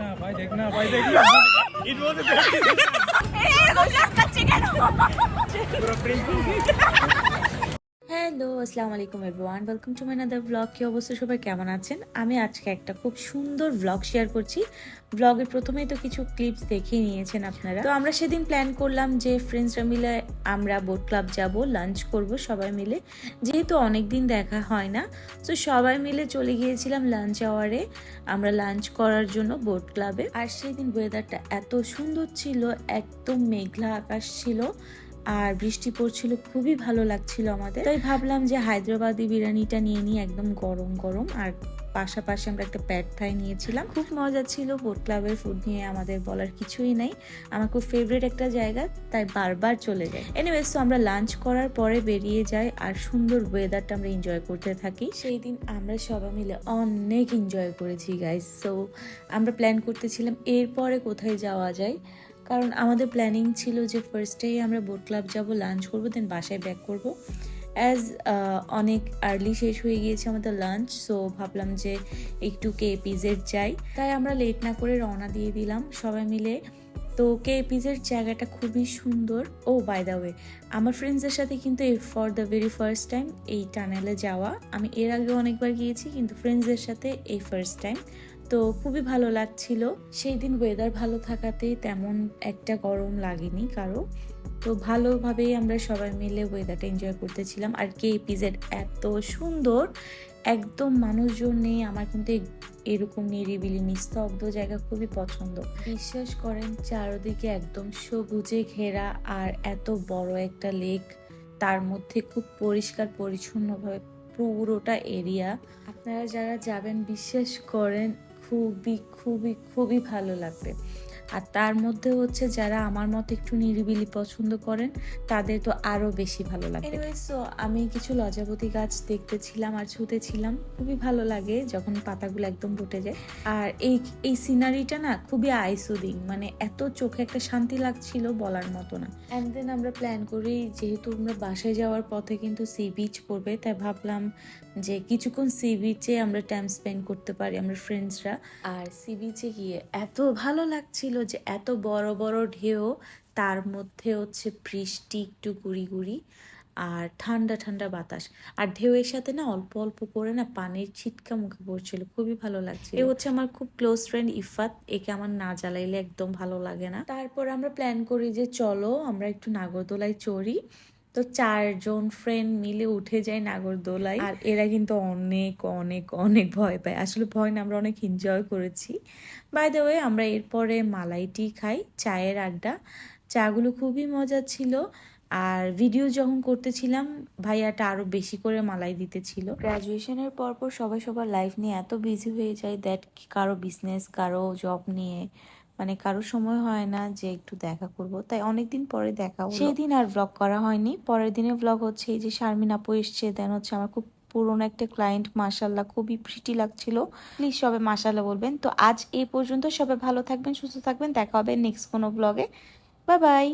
না ভাই দেখ ভাই দেখ ইট ওয়াজ এ পুরো প্রিন্ট হ্যালো, আসসালামু আলাইকুম everyone welcome to my another vlog কি অবস্থা? সবাই কেমন আছেন? আমি আজকে একটা খুব সুন্দর ব্লগ শেয়ার করছি। ব্লগের প্রথমেই তো কিছু ক্লিপস দেখিয়ে নিয়েছেন আপনারা। তো আমরা সেদিন প্ল্যান করলাম যে ফ্রেন্ডসরা মিলে আমরা বোট ক্লাব যাব লাঞ্চ করব সবাই মিলে। যেহেতু অনেক দিন দেখা হয় না, তো সবাই মিলে চলে গিয়েছিলাম লাঞ্চ আওয়ারে আমরা লাঞ্চ করার জন্য বোট ক্লাবে আর সেই দিন ওয়েদারটা এত সুন্দর ছিল, একদম মেঘলা আকাশ ছিল। আর বৃষ্টি পড়ছিল, খুবই ভালো লাগছিল আমাদের। তাই ভাবলাম যে হায়দ্রাবাদি বিরিয়ানিটা নিয়ে নিই, একদম গরম গরম। আর পাশাপাশি আমরা একটা প্যাড থাই নিয়েছিলাম। খুব মজা ছিল বোট ক্লাবের ফুড নিয়ে আমাদের বলার কিছুই নাই। আমার খুব ফেভারিট একটা জায়গা, তাই বারবার চলে যাই। এনিওয়েজ তো আমরা লাঞ্চ করার পরে বেরিয়ে যাই, আর সুন্দর ওয়েদারটা আমরা এনজয় করতে থাকি। সেই দিন আমরা সবাই মিলে অনেক এনজয় করেছি গাইজ সো আমরা প্ল্যান করতেছিলাম এরপরে কোথায় যাওয়া যায়? কারণ আমাদের প্ল্যানিং ছিল যে ফার্স্টেই আমরা বোট ক্লাব যাব লাঞ্চ করব দেন বাসায় ব্যাক করব। অ্যাজ অনেক আর্লি শেষ হয়ে গিয়েছে আমাদের লাঞ্চ সো ভাবলাম যে একটু কে পিজের যাই। তাই আমরা লেট না করে রওনা দিয়ে দিলাম সবাই মিলে। তো কে পিজের জায়গাটা খুবই সুন্দর। ও বাই দ্য ওয়ে আমার ফ্রেন্ডসদের সাথে কিন্তু for the very first time এই টানেলে যাওয়া। আমি এর আগে অনেকবার গিয়েছি, কিন্তু ফ্রেন্ডসদের সাথে এই ফার্স্ট টাইম তো খুবই ভালো লাগছিল। সেই দিন ওয়েদার ভালো থাকাতে তেমন একটা গরম লাগেনি কারও। তো ভালোভাবেই আমরা সবাই মিলে ওয়েদারটা এনজয় করতেছিলাম। আর কে পিজেড এত সুন্দর, একদম মানুষজন নেই, আমার কিন্তু এরকম নিরিবিলি, নিস্তব্ধ জায়গা খুবই পছন্দ। বিশ্বাস করেন, চারদিকে একদম সবুজে ঘেরা আর এত বড় একটা লেক তার মধ্যে খুব পরিষ্কার, পরিচ্ছন্নভাবে পুরোটা এরিয়া আপনারা যারা যাবেন, বিশ্বাস করেন খুবই খুবই খুবই ভালো লাগবে। আর তার মধ্যে হচ্ছে যারা আমার মতো একটু নিরিবিলি পছন্দ করেন, তাদের তো আরও বেশি ভালো লাগবে সো আমি কিছু লজাবতী গাছ দেখতেছিলাম আর ছুতেছিলাম। খুবই ভালো লাগে যখন পাতাগুলো একদম ফুটে যায়। আর এই এই সিনারিটা না খুবই আইসুদিং মানে এত চোখে একটা শান্তি লাগছিল বলার মতো না। অ্যান্ড দেন আমরা প্ল্যান করি, যেহেতু আমরা বাসায় যাওয়ার পথে কিন্তু সি বিচ পড়বে, তাই ভাবলাম যে কিছুক্ষণ সি বিচে আমরা টাইম স্পেন্ড করতে পারি, আমরা ফ্রেন্ডসরা আর সি বিচে গিয়ে এত ভালো লাগছিল যে এত বড় বড় ঢেউ তার মধ্যে হচ্ছে বৃষ্টি একটু গুড়ি গুড়ি আর ঠান্ডা ঠান্ডা বাতাস। আর ঢেউয়ের সাথে না অল্প অল্প করে না পানির ছিটকা মুখে পড়ছিল খুবই ভালো লাগছে এ হচ্ছে আমার খুব ক্লোজ ফ্রেন্ড ইফাত একে আমার না জ্বালাইলে একদম ভালো লাগে না। তারপর আমরা প্ল্যান করি যে চলো আমরা একটু নাগরদোলায় চড়ি। তো চারজন ফ্রেন্ড মিলে উঠে যায় নাগরদোলায়। আর এরা কিন্তু অনেক অনেক অনেক ভয় পায়। আসলে ভয় না, আমরা অনেক এনজয় করেছি। বাই দ্য ওয়ে আমরা এরপরে মালাইটি খাই, চায়ের আড্ডা। চাগুলো খুবই মজা ছিল। আর ভিডিও যখন করতেছিলাম, ভাইয়াটা আরও বেশি করে মালাই দিতেছিল গ্রাজুয়েশনের পর পর সবাই সবার লাইফ নিয়ে এত বিজি হয়ে যায় দ্যাট কারও বিজনেস কারও জব নিয়ে মানে কারও সময় হয় না যে একটু দেখা করব। তাই অনেকদিন পরে দেখা হলো। সেই দিন আর ব্লগ করা হয়নি। পরের দিনে ব্লগ হচ্ছে এই যে শারমিন আপু এসছে দেন হচ্ছে আমার খুব পুরোনো একটা ক্লায়েন্ট মাসাল্লাহ খুবই প্রিটি লাগছিল। প্লিজ সবাই মাসাল্লাহ বলবেন। তো আজ এই পর্যন্ত সবাই ভালো থাকবেন, সুস্থ থাকবেন। দেখা হবে নেক্সট কোনো ব্লগে বাই বাই